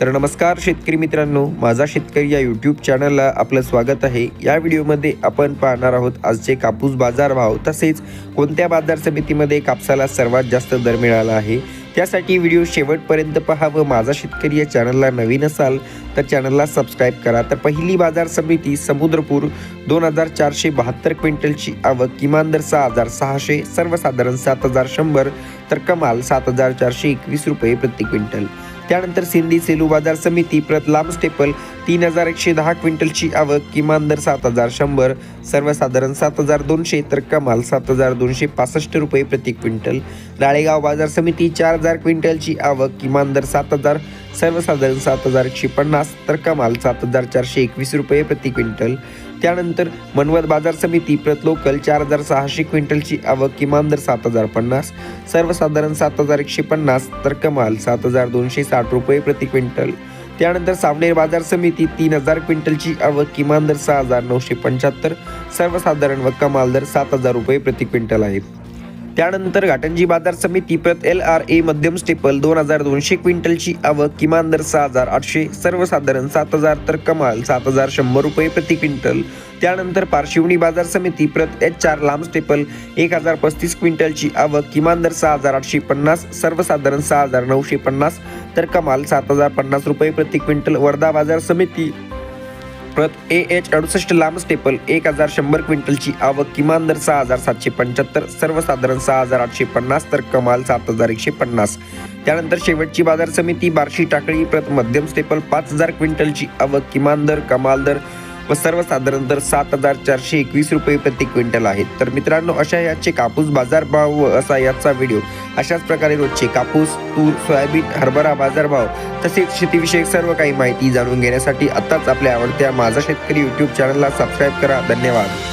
तर नमस्कार शेतकरी मित्रांनो माझा शेतकरी या यूट्यूब चॅनलला आपलं स्वागत आहे. या व्हिडिओमध्ये आपण पाहणार आहोत आजचे कापूस बाजार भाव तसेच कोणत्या बाजार समितीमध्ये कापसाला सर्वात जास्त दर मिळाला आहे. त्यासाठी व्हिडिओ शेवटपर्यंत पहा व माझा शेतकरी या चॅनलला नवीन असाल तर चॅनलला सबस्क्राईब करा. तर पहिली बाजार समिती समुद्रपूर दोन हजार चारशे बहात्तर क्विंटलची आवक किमान दर सहा हजार सहाशे सर्वसाधारण सात हजार शंभर तर कमाल सात हजार चारशे एकवीस रुपये प्रति क्विंटल. त्यानंतर सिंधी सेलू बाजार समिती प्रत लांब स्टेपल तीन हजार एकशे दहा क्विंटलची आवक किमान दर सात हजार शंभर सर्वसाधारण सात हजार दोनशे तर कमाल सात हजार दोनशे पासष्ट रुपये प्रति क्विंटल. राळेगाव बाजार समिती चार हजार क्विंटलची आवक किमान दर सात हजार सर्वसाधारण सात हजार एकशे पन्नास तर कमाल सात हजार चारशे एकवीस रुपये प्रति क्विंटल. त्यानंतर मनवत बाजार समिती प्रत लोकल चार हजार सहाशे क्विंटलची आवक किमान दर सात हजार पन्नास. सर्वसाधारण सात हजार एकशे पन्नास तर कमाल सात हजार दोनशे साठ रुपये प्रति क्विंटल. त्यानंतर सावनेर बाजार समिती तीन हजार क्विंटलची आवक किमान दर सहा हजार नऊशे पंच्याहत्तर. सर्वसाधारण व कमाल दर सात हजार रुपये प्रति क्विंटल आहे. त्यानंतर घाटंजी बाजार समिती प्रत एल आर ए मध्यम स्टेपल दोन हजार दोनशे क्विंटलची आवक किमान दर सहा हजार आठशे सर्वसाधारण सात हजार तर कमाल सात हजार शंभर रुपये प्रति क्विंटल. त्यानंतर पारशिवनी बाजार समिती प्रत एच चार लांब स्टेपल एक हजार पस्तीस क्विंटलची आवक किमान दर सहा हजार आठशे पन्नास सर्वसाधारण सहा हजार नऊशे पन्नास तर कमाल सात हजार पन्नास रुपये प्रति क्विंटल वर्धा बाजार समिती. प्रत ए एच अडुसष्ट लांब स्टेपल एक हजार शंभर क्विंटलची आवक किमान दर सहा हजार सातशे पंच्याहत्तर सर्वसाधारण सहा हजार आठशे पन्नास तर कमाल सात हजार एकशे पन्नास. त्यानंतर शेवटची बाजार समिती बार्शी टाकळी प्रत मध्यम स्टेपल पाच हजार क्विंटलची आवक किमान दर कमाल दर व सर्वसाधारण दर सात हजार चारशे एकवीस रुपये प्रति क्विंटल आहेत तर मित्रांनो अशा याचे कापूस बाजारभाव व असा याचा व्हिडिओ. अशाच प्रकारे रोजचे कापूस तूर सोयाबीन हरभरा बाजारभाव तसेच शेतीविषयक सर्व काही माहिती जाणून घेण्यासाठी आत्ताच आपल्या आवडत्या माझा शेतकरी यूट्यूब चॅनलला सबस्क्राईब करा. धन्यवाद.